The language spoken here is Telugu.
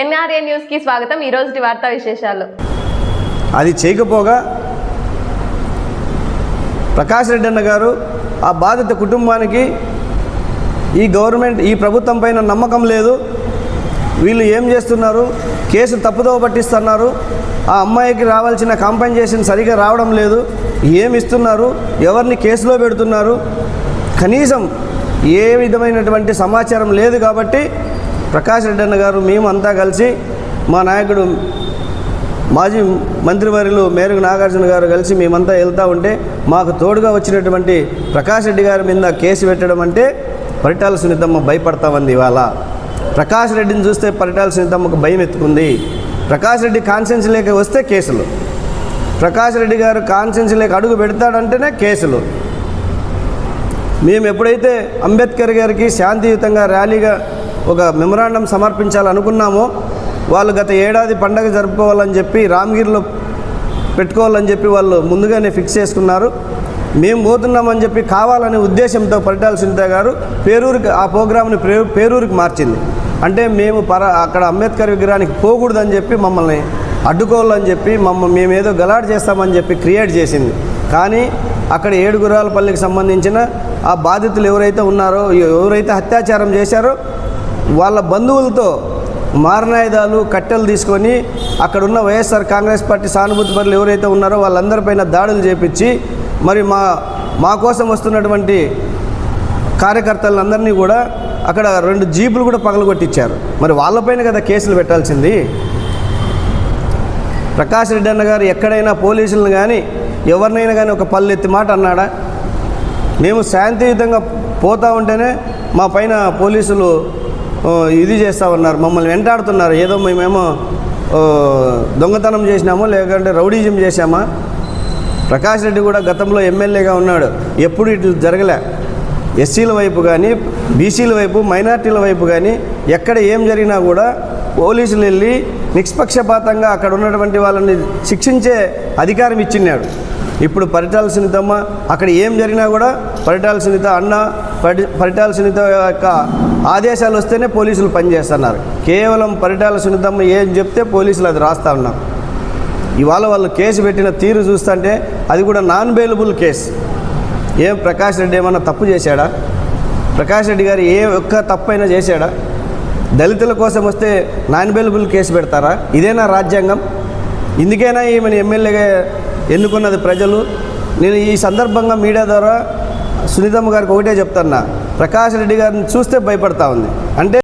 ఎన్ఆర్ఏ న్యూస్కి స్వాగతం. ఈ రోజు వార్తా విశేషాలు. అది చేయకపోగా ప్రకాష్ రెడ్డి అన్న గారు ఆ బాధిత కుటుంబానికి ఈ గవర్నమెంట్ ఈ ప్రభుత్వం పైన నమ్మకం లేదు. వీళ్ళు ఏం చేస్తున్నారు? కేసు తప్పుదోవ పట్టిస్తున్నారు. ఆ అమ్మాయికి రావాల్సిన కాంపెన్సేషన్ సరిగా రావడం లేదు. ఏమి ఇస్తున్నారు? ఎవరిని కేసులో పెడుతున్నారు? కనీసం ఏ విధమైనటువంటి సమాచారం లేదు కాబట్టి ప్రకాష్ రెడ్డి అన్న గారు మేమంతా కలిసి మా నాయకుడు మాజీ మంత్రివర్యులు మేరకు నాగార్జున గారు కలిసి మేమంతా వెళ్తూ ఉంటే మాకు తోడుగా వచ్చినటువంటి ప్రకాష్ రెడ్డి గారి మీద కేసు పెట్టడం అంటే పరిటాల సునీతమ్మ భయపడతామంది ఇవాళ. ప్రకాష్ రెడ్డిని చూస్తే పరిటాల సునీతమ్మకు భయం ఎత్తుకుంది. ప్రకాష్ రెడ్డి కాన్సెన్స్ లేక వస్తే కేసులు. ప్రకాష్ రెడ్డి గారు కాన్సెన్స్ లేక అడుగు పెడతాడంటేనే కేసులు. మేము ఎప్పుడైతే అంబేద్కర్ గారికి శాంతియుతంగా ర్యాలీగా ఒక మెమొరాండం సమర్పించాలనుకున్నామో వాళ్ళు గత ఏడాది పండగ జరుపుకోవాలని చెప్పి రామగిరిలో పెట్టుకోవాలని చెప్పి వాళ్ళు ముందుగానే ఫిక్స్ చేసుకున్నారు. మేము పోతున్నామని చెప్పి కావాలనే ఉద్దేశంతో పరిటాల సునీత గారు పేరూరికి ఆ ప్రోగ్రామ్ని పే పేరూరికి మార్చింది. అంటే మేము పర అక్కడ అంబేద్కర్ విగ్రహానికి పోకూడదని చెప్పి మమ్మల్ని అడ్డుకోవాలని చెప్పి మమ్మ మేమేదో గలాట్ చేస్తామని చెప్పి క్రియేట్ చేసింది. కానీ అక్కడ ఏడుగురాలపల్లికి సంబంధించిన ఆ బాధితులు ఎవరైతే ఉన్నారో ఎవరైతే అత్యాచారం చేశారో వాళ్ళ బంధువులతో మారణాయుధాలు కట్టెలు తీసుకొని అక్కడున్న వైఎస్ఆర్ కాంగ్రెస్ పార్టీ సానుభూతి పరులు ఎవరైతే ఉన్నారో వాళ్ళందరిపైన దాడులు చేపించి మరి మా మా కోసం వస్తున్నటువంటి కార్యకర్తలందరినీ కూడా అక్కడ రెండు జీపులు కూడా పగలగొట్టించారు. మరి వాళ్ళపైన కదా కేసులు పెట్టాల్సింది? ప్రకాష్ రెడ్డి అన్న గారు ఎక్కడైనా పోలీసులను కానీ ఎవరినైనా కానీ ఒక పల్లెత్తి మాట అన్నాడా? మేము శాంతియుతంగా పోతూ ఉంటేనే మా పైన పోలీసులు ఇది చేస్తా ఉన్నారు. మమ్మల్ని వెంటాడుతున్నారు. ఏదో మేమేమో దొంగతనం చేసినామో లేకుంటే రౌడీజం చేశామా? ప్రకాష్ రెడ్డి కూడా గతంలో ఎమ్మెల్యేగా ఉన్నాడు. ఎప్పుడు ఇట్లు జరగలే. ఎస్సీల వైపు కానీ బీసీల వైపు మైనార్టీల వైపు కానీ ఎక్కడ ఏం జరిగినా కూడా పోలీసులు వెళ్ళి నిష్పక్షపాతంగా అక్కడ ఉన్నటువంటి వాళ్ళని శిక్షించే అధికారం ఇచ్చినాడు. ఇప్పుడు పరిటాల సునీతమ్మ అక్కడ ఏం జరిగినా కూడా పరిటాల సునీత అన్న పరి పరిటాల సునీత యొక్క ఆదేశాలు వస్తేనే పోలీసులు పనిచేస్తున్నారు. కేవలం పరిటాల సునీతమ్మ ఏం చెప్తే పోలీసులు అది రాస్తా ఉన్నారు. ఇవాళ వాళ్ళు కేసు పెట్టిన తీరు చూస్తుంటే అది కూడా నాన్ బెయిలబుల్ కేసు ఏం ప్రకాష్ రెడ్డి ఏమన్నా తప్పు చేశాడా? ప్రకాష్ రెడ్డి గారు ఏ ఒక్క తప్పైనా చేశాడా? దళితుల కోసం వస్తే నాన్ బెయిలబుల్ కేసు పెడతారా? ఇదేనా రాజ్యాంగం? ఇందుకైనా ఈమెను ఎమ్మెల్యేగా ఎన్నుకున్నది ప్రజలు. నేను ఈ సందర్భంగా మీడియా ద్వారా సునీతమ్మ గారికి ఒకటే చెప్తున్నా ప్రకాష్ రెడ్డి గారిని చూస్తే భయపడతా ఉంది. అంటే